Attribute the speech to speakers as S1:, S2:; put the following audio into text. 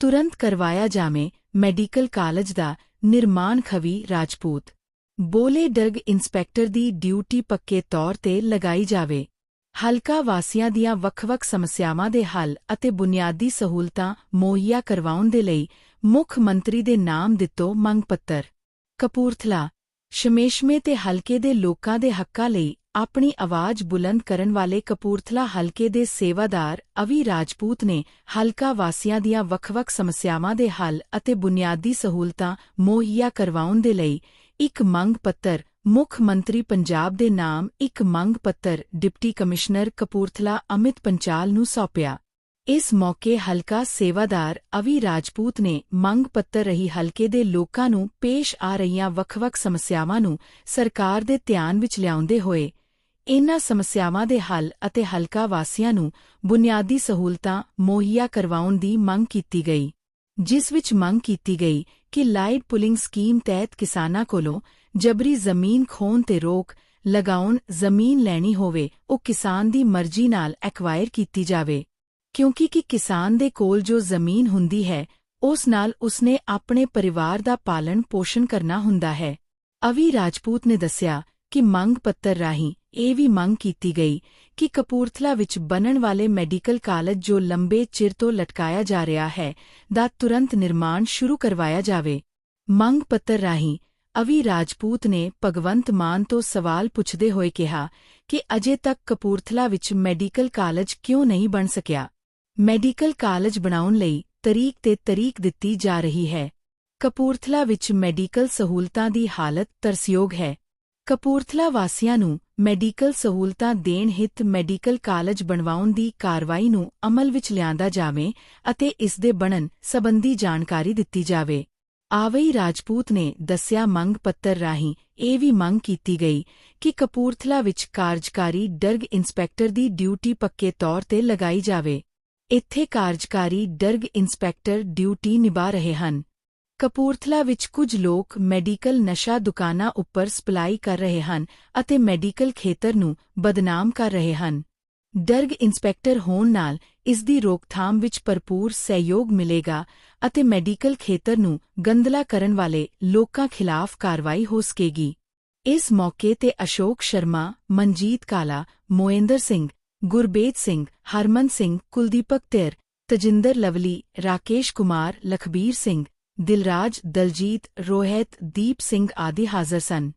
S1: ਤੁਰੰਤ ਕਰਵਾਇਆ ਜਾਵੇ ਮੈਡੀਕਲ ਕਾਲਜ ਦਾ ਨਿਰਮਾਣ ਖਵੀ ਰਾਜਪੂਤ। ਬੋਲੇ ਡਰਗ ਇੰਸਪੈਕਟਰ ਦੀ ਡਿਊਟੀ ਪੱਕੇ ਤੌਰ ਤੇ ਲਗਾਈ ਜਾਵੇ। ਹਲਕਾ ਵਾਸੀਆਂ ਦੀਆਂ ਵੱਖ-ਵੱਖ ਸਮੱਸਿਆਵਾਂ ਦੇ ਹੱਲ ਅਤੇ ਬੁਨਿਆਦੀ ਸਹੂਲਤਾਂ ਮੁਹੱਈਆ ਕਰਵਾਉਣ ਦੇ ਲਈ ਮੁੱਖ ਮੰਤਰੀ ਦੇ ਨਾਮ ਦਿੱਤੋ ਮੰਗ ਪੱਤਰ। ਕਪੂਰਥਲਾ, ਸ਼ਮੇਸ਼ਮੇ ਤੇ ਹਲਕੇ ਦੇ ਲੋਕਾਂ ਦੇ ਹੱਕਾਂ ਲਈ ਆਪਣੀ ਆਵਾਜ਼ ਬੁਲੰਦ ਕਰਨ ਵਾਲੇ ਕਪੂਰਥਲਾ ਹਲਕੇ ਦੇ ਸੇਵਾਦਾਰ ਅਵੀ ਰਾਜਪੂਤ ਨੇ ਹਲਕਾ ਵਾਸੀਆਂ ਦੀਆਂ ਵੱਖ-ਵੱਖ ਸਮੱਸਿਆਵਾਂ ਦੇ ਹੱਲ ਅਤੇ ਬੁਨਿਆਦੀ ਸਹੂਲਤਾਂ ਮੁਹੱਈਆ ਕਰਵਾਉਣ ਦੇ ਲਈ ਇੱਕ ਮੰਗ ਪੱਤਰ, ਮੁੱਖ ਮੰਤਰੀ ਪੰਜਾਬ ਦੇ ਨਾਮ ਇੱਕ ਮੰਗ ਪੱਤਰ, ਡਿਪਟੀ ਕਮਿਸ਼ਨਰ ਕਪੂਰਥਲਾ ਅਮਿਤ ਪੰਚਾਲ ਨੂੰ ਸੌਂਪਿਆ। ਇਸ ਮੌਕੇ ਹਲਕਾ ਸੇਵਾਦਾਰ ਅਵੀ ਰਾਜਪੂਤ ਨੇ ਮੰਗ ਪੱਤਰ ਰਹੀ ਹਲਕੇ ਦੇ ਲੋਕਾਂ ਨੂੰ ਪੇਸ਼ ਆ ਰਹੀਆਂ ਵੱਖ-ਵੱਖ ਸਮੱਸਿਆਵਾਂ ਨੂੰ ਸਰਕਾਰ ਦੇ ਧਿਆਨ ਵਿੱਚ ਲਿਆਉਂਦੇ ਹੋਏ ਇਨ੍ਹਾਂ ਸਮੱਸਿਆਵਾਂ ਦੇ ਹੱਲ ਅਤੇ ਹਲਕਾ ਵਾਸੀਆਂ ਨੂੰ ਬੁਨਿਆਦੀ ਸਹੂਲਤਾਂ ਮੁਹੱਈਆ ਕਰਵਾਉਣ ਦੀ ਮੰਗ ਕੀਤੀ ਗਈ, ਜਿਸ ਵਿੱਚ ਮੰਗ ਕੀਤੀ ਗਈ ਕਿ ਲਾਈਟ ਪੁਲਿੰਗ ਸਕੀਮ ਤਹਿਤ ਕਿਸਾਨਾਂ ਕੋਲੋਂ ਜਬਰੀ ਜ਼ਮੀਨ ਖੋਣ ਤੇ ਰੋਕ ਲਗਾਉਣ ਜ਼ਮੀਨ ਲੈਣੀ ਹੋਵੇ, ਉਹ ਕਿਸਾਨ ਦੀ ਮਰਜ਼ੀ ਨਾਲ ਐਕਵਾਇਰ ਕੀਤੀ ਜਾਵੇ। ਕਿਉਂਕਿ ਕਿ ਕਿਸਾਨ ਦੇ ਕੋਲ ਜੋ ਜ਼ਮੀਨ ਹੁੰਦੀ ਹੈ, ਉਸ ਨਾਲ ਉਸਨੇ ਆਪਣੇ ਪਰਿਵਾਰ ਦਾ ਪਾਲਣ ਪੋਸ਼ਣ ਕਰਨਾ ਹੁੰਦਾ ਹੈ। ਅਵੀ ਰਾਜਪੂਤ ਨੇ ਦੱਸਿਆ ਕਿ ਮੰਗ ਪੱਤਰ ਰਾਹੀਂ ਇਹ ਵੀ ਮੰਗ ਕੀਤੀ ਗਈ ਕਿ ਕਪੂਰਥਲਾ ਵਿੱਚ ਬਣਨ ਵਾਲੇ ਮੈਡੀਕਲ ਕਾਲਜ ਜੋ ਲੰਬੇ ਚਿਰ ਤੋਂ ਲਟਕਾਇਆ ਜਾ ਰਿਹਾ ਹੈ, ਦਾ ਤੁਰੰਤ ਨਿਰਮਾਣ ਸ਼ੁਰੂ ਕਰਵਾਇਆ ਜਾਵੇ। ਮੰਗ ਪੱਤਰ ਰਾਹੀਂ ਅਵੀ ਰਾਜਪੂਤ ਨੇ ਭਗਵੰਤ ਮਾਨ ਤੋਂ ਸਵਾਲ ਪੁੱਛਦੇ ਹੋਏ ਕਿਹਾ ਕਿ ਅਜੇ ਤੱਕ ਕਪੂਰਥਲਾ ਵਿੱਚ ਮੈਡੀਕਲ ਕਾਲਜ ਕਿਉਂ ਨਹੀਂ ਬਣ ਸਕਿਆ। ਮੈਡੀਕਲ ਕਾਲਜ ਬਣਾਉਣ ਲਈ ਤਰੀਕ ਤੇ ਤਰੀਕ ਦਿੱਤੀ ਜਾ ਰਹੀ ਹੈ। ਕਪੂਰਥਲਾ ਵਿੱਚ ਮੈਡੀਕਲ ਸਹੂਲਤਾਂ ਦੀ ਹਾਲਤ ਤਰਸਯੋਗ ਹੈ। ਕਪੂਰਥਲਾ ਵਾਸੀਆਂ ਨੂੰ ਮੈਡੀਕਲ ਸਹੂਲਤਾਂ ਦੇਣ ਹਿੱਤ ਮੈਡੀਕਲ ਕਾਲਜ ਬਣਵਾਉਣ ਦੀ ਕਾਰਵਾਈ ਨੂੰ ਅਮਲ ਵਿੱਚ ਲਿਆਂਦਾ ਜਾਵੇ ਅਤੇ ਇਸ ਦੇ ਬਣਨ ਸੰਬੰਧੀ ਜਾਣਕਾਰੀ ਦਿੱਤੀ ਜਾਵੇ। ਆਵਈ ਰਾਜਪੂਤ ਨੇ ਦੱਸਿਆ ਮੰਗ ਪੱਤਰ ਰਾਹੀਂ ਇਹ ਵੀ ਮੰਗ ਕੀਤੀ ਗਈ ਕਿ ਕਪੂਰਥਲਾ ਵਿੱਚ ਕਾਰਜਕਾਰੀ ਡਰਗ ਇੰਸਪੈਕਟਰ ਦੀ ਡਿਊਟੀ ਪੱਕੇ ਤੌਰ ਤੇ ਲਗਾਈ ਜਾਵੇ। ਇੱਥੇ ਕਾਰਜਕਾਰੀ ਡਰਗ ਇੰਸਪੈਕਟਰ ਡਿਊਟੀ ਨਿਭਾ ਰਹੇ ਹਨ। ਕਪੂਰਥਲਾ ਵਿੱਚ ਕੁਝ ਲੋਕ ਮੈਡੀਕਲ ਨਸ਼ਾ ਦੁਕਾਨਾਂ ਉੱਪਰ ਸਪਲਾਈ ਕਰ ਰਹੇ ਹਨ ਅਤੇ ਮੈਡੀਕਲ ਖੇਤਰ ਨੂੰ ਬਦਨਾਮ ਕਰ ਰਹੇ ਹਨ। ਡਰਗ ਇੰਸਪੈਕਟਰ ਹੋਣ ਨਾਲ ਇਸ ਦੀ ਰੋਕਥਾਮ ਵਿੱਚ ਭਰਪੂਰ ਸਹਿਯੋਗ ਮਿਲੇਗਾ ਅਤੇ ਮੈਡੀਕਲ ਖੇਤਰ ਨੂੰ ਗੰਦਲਾ ਕਰਨ ਵਾਲੇ ਲੋਕਾਂ ਖਿਲਾਫ ਕਾਰਵਾਈ ਹੋ ਸਕੇਗੀ। ਇਸ ਮੌਕੇ ਤੇ ਅਸ਼ੋਕ ਸ਼ਰਮਾ, ਮਨਜੀਤ ਕਾਲਾ, ਮੋਇੰਦਰ ਸਿੰਘ ਗੁਰਬੇਤ ਸਿੰਘ, ਹਰਮਨ ਸਿੰਘ, ਕੁਲਦੀਪਕ ਤੇਰ ਤਜਿੰਦਰ ਲਵਲੀ, ਰਾਕੇਸ਼ ਕੁਮਾਰ, ਲਖਬੀਰ ਸਿੰਘ ਦਿਲਰਾਜ ਦਲਜੀਤ ਰੋਹਿਤ ਦੀਪ ਸਿੰਘ ਆਦਿ ਹਾਜ਼ਰ ਸਨ।